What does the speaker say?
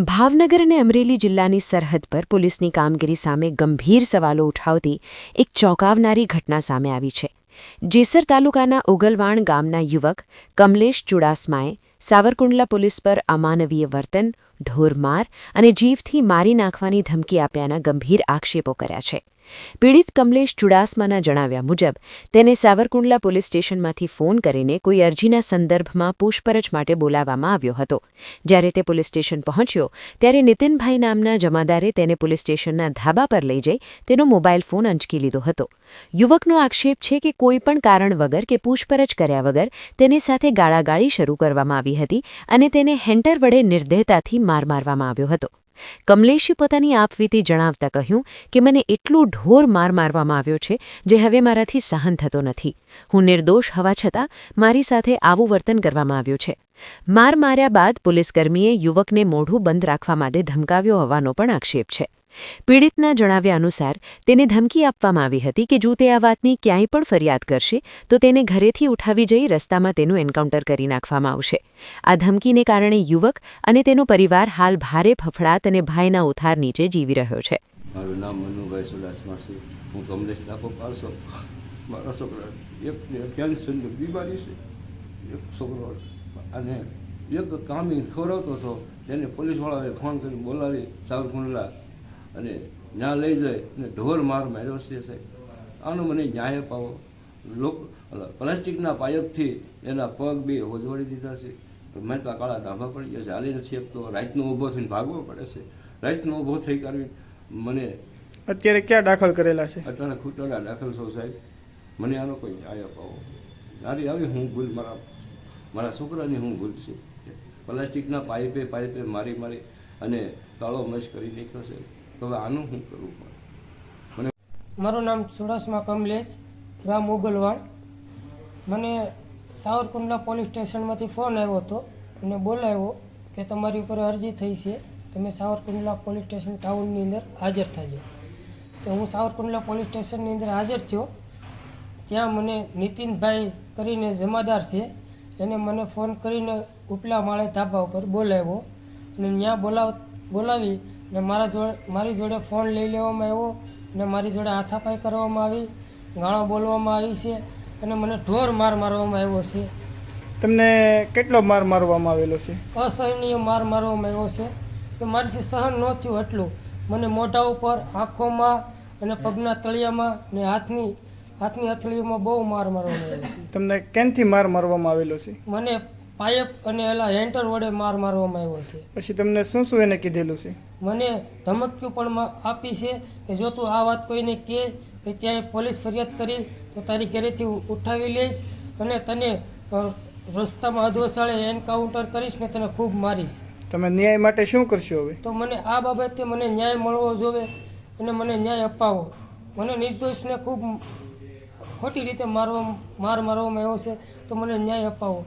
ભાવનગર અને અમરેલી જિલ્લાની સરહદ પર પોલીસની કામગીરી સામે ગંભીર સવાલો ઉઠાવતી એક ચોંકાવનારી ઘટના સામે આવી છે. જેસર તાલુકાના ઉગલવાણ ગામના યુવક કમલેશ ચુડાસમાએ સાવરકુંડલા પોલીસ પર અમાનવીય વર્તન, ઢોરમાર અને જીવથી મારી નાખવાની ધમકી આપ્યાના ગંભીર આક્ષેપો કર્યા છે. પીડિત કમલેશ ચુડાસમાના જણાવ્યા મુજબ, તેને સાવરકુંડલા પોલીસ સ્ટેશનમાંથી ફોન કરીને કોઈ અરજીના સંદર્ભમાં પૂછપરછ માટે બોલાવવામાં આવ્યો હતો. જ્યારે તે પોલીસ સ્ટેશન પહોંચ્યો, ત્યારે નીતિનભાઈ નામના જમાદારે તેને પોલીસ સ્ટેશનના ધાબા પર લઈ જઈ તેનો મોબાઈલ ફોન અંચકી લીધો હતો. યુવકનો આક્ષેપ છે કે કોઈપણ કારણ વગર કે પૂછપરછ કર્યા વગર તેની સાથે ગાળાગાળી શરૂ કરવામાં આવી હતી અને તેને હેન્ટર વડે નિર્દયતાથી માર મારવામાં આવ્યો હતો. કમલેશે પોતાની આપવીતી જણાવતા કહ્યું કે મને એટલું ઢોર માર મારવામાં આવ્યો છે જે હવે મારાથી સહન થતો નથી. હું નિર્દોષ હવા છતાં મારી સાથે આવું વર્તન કરવામાં આવ્યું છે. માર માર્યા બાદ પોલીસકર્મીએ યુવકને મોઢું બંધ રાખવા માટે ધમકાવ્યો હોવાનો પણ આક્ષેપ છે. પીડિતના જણાવ્યા અનુસાર, તેને ધમકી આપવામાં આવી હતી કે જો તે આ વાતની ક્યાંય પણ ફરિયાદ કરશે, તો તેને ઘરેથી ઉઠાવી જઈ રસ્તામાં તેનું એન્કાઉન્ટર કરી નાખવામાં આવશે. આ ધમકીને કારણે યુવક અને તેનો પરિવાર હાલ ભારે ફફડાટ અને ભાઈના ઉથાર નીચે જીવી રહ્યો છે. એક કામી ખવડાવતો હતો. તેને પોલીસવાળાએ ફોન કરી બોલાવી સાવરકુંડલા અને ત્યાં લઈ જાય અને ઢોર માર માર્યો છે સાહેબ. આનો મને ન્યાય અપાવો. લોક પ્લાસ્ટિકના પાયપથી એના પગ બે હોજવાડી દીધા છે. મેં તો કાળા ડાભા પડી ગયા છે. હાલી નથી આપતો રાતનો ઊભો થઈને ભાગવો પડે છે. રાતનો ઊભો થઈ કરવી મને અત્યારે ક્યાં દાખલ કરેલા છે? અત્યારે ખૂટોડા દાખલ છો સાહેબ. મને આનો કોઈ ન્યાય અપાવો. મારી આવી હું ભૂલ મારા મારા છોકરાની હું ભૂલ છે. પ્લાસ્ટિકના પાઇપે પાઇપે મારી મારી અને કાળો મશ કરી નાખ્યો છે હવે આનું શું કરવું પડે? મારું નામ સુરસમાં કમલેશ, ગામ મોગલવાડ મને સાવરકુંડલા પોલીસ સ્ટેશનમાંથી ફોન આવ્યો હતો અને બોલાવ્યો કે તમારી ઉપર અરજી થઈ છે. તમે સાવરકુંડલા પોલીસ સ્ટેશન ટાઉનની અંદર હાજર થજો. તો હું સાવરકુંડલા પોલીસ સ્ટેશનની અંદર હાજર થયો. ત્યાં મને નીતિનભાઈ કરીને જમાદાર છે. એને મને ફોન કરીને ઉપલા માળે ધાબા ઉપર બોલાવ્યો અને ત્યાં બોલાવ બોલાવી ને મારા જોડે મારી જોડે ફોન લઈ લેવામાં આવ્યો ને મારી જોડે હાથાપાઈ કરવામાં આવી ગાળો બોલવામાં આવી છે અને મને ઢોર માર મારવામાં આવ્યો છે. તમને કેટલો માર મારવામાં આવેલો છે? અસહનીય માર મારવામાં આવ્યો છે કે મારીથી સહન ન થયું એટલું. મને મોઢા ઉપર આંખોમાં અને પગના તળિયામાં ને હાથની હાથની હથેળીઓમાં બહુ માર મારવામાં આવ્યો છે. તમને કેનથી માર મારવામાં આવેલો છે? મને પાઇપ અને એલા હેન્ટર વડે માર મારવામાં આવ્યો છે. પછી તમને શું શું એને કીધેલું છે? મને ધમકીઓ પણ આપી છે કે જો તું આ વાત કોઈને કહે કે ત્યાં પોલીસ ફરિયાદ કરી તો તારી ઘરેથી ઉઠાવી લઈશ અને તને રસ્તામાં અધવસાળે એન્કાઉન્ટર કરીશ ને તને ખૂબ મારીશ. તમે ન્યાય માટે શું કરશો હવે? તો મને આ બાબતે મને ન્યાય મળવો જોવે અને મને ન્યાય અપાવો. મને નિર્દોષને ખૂબ ખોટી રીતે મારવા માર મારવામાં આવ્યો છે તો મને ન્યાય અપાવો.